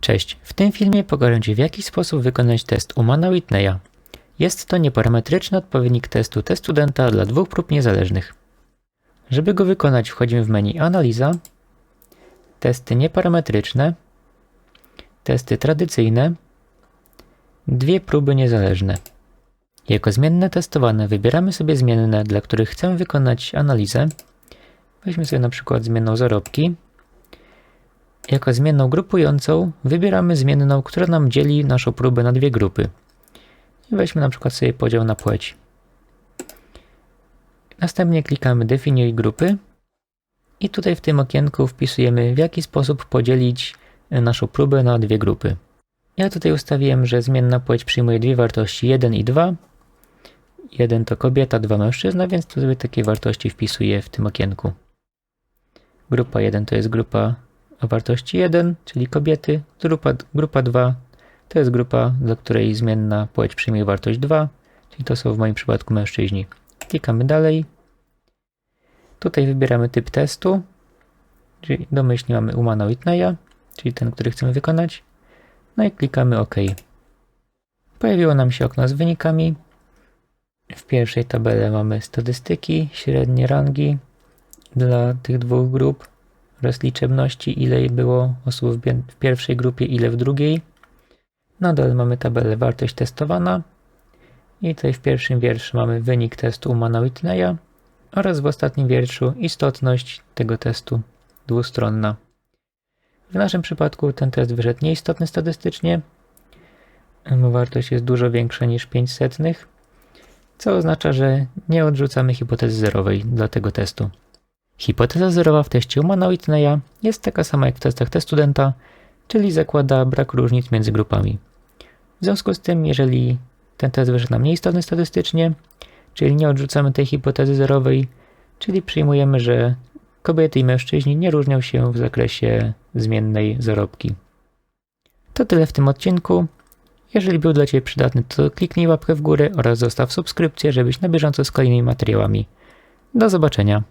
Cześć, w tym filmie pokażę Ci w jaki sposób wykonać test Umana Whitneya. Jest to nieparametryczny odpowiednik testu testudenta dla dwóch prób niezależnych. Żeby go wykonać wchodzimy w menu Analiza, Testy nieparametryczne, Testy tradycyjne, Dwie próby niezależne. Jako zmienne testowane wybieramy sobie zmienne, dla których chcemy wykonać analizę. Weźmy sobie na przykład zmienną zarobki. Jako zmienną grupującą wybieramy zmienną, która nam dzieli naszą próbę na dwie grupy. I weźmy na przykład sobie podział na płeć. Następnie klikamy definiuj grupy i tutaj w tym okienku wpisujemy w jaki sposób podzielić naszą próbę na dwie grupy. Ja tutaj ustawiłem, że zmienna płeć przyjmuje dwie wartości 1 i 2. 1 to kobieta, 2 mężczyzna, więc sobie takie wartości wpisuję w tym okienku. Grupa 1 to jest grupa o wartości 1, czyli kobiety. Grupa, grupa 2 to jest grupa, dla której zmienna płeć przyjmuje wartość 2, czyli to są w moim przypadku mężczyźni. Klikamy dalej. Tutaj wybieramy typ testu, czyli domyślnie mamy Umana Whitneya, czyli ten, który chcemy wykonać. No i klikamy OK. Pojawiło nam się okno z wynikami. W pierwszej tabeli mamy statystyki, średnie rangi dla tych dwóch grup oraz liczebności, ile było osób w, pierwszej grupie, ile w drugiej. Nadal mamy tabelę wartość testowana i tutaj w pierwszym wierszu mamy wynik testu Umana Whitneya oraz w ostatnim wierszu istotność tego testu dwustronna. W naszym przypadku ten test wyszedł nieistotny statystycznie, bo wartość jest dużo większa niż 5 setnych, co oznacza, że nie odrzucamy hipotezy zerowej dla tego testu. Hipoteza zerowa w teście Umana Whitneya jest taka sama jak w testach testudenta, czyli zakłada brak różnic między grupami. W związku z tym, jeżeli ten test wyszedł nam nieistotny statystycznie, czyli nie odrzucamy tej hipotezy zerowej, czyli przyjmujemy, że kobiety i mężczyźni nie różnią się w zakresie zmiennej zarobki. To tyle w tym odcinku. Jeżeli był dla Ciebie przydatny, to kliknij łapkę w górę oraz zostaw subskrypcję, żebyś na bieżąco z kolejnymi materiałami. Do zobaczenia.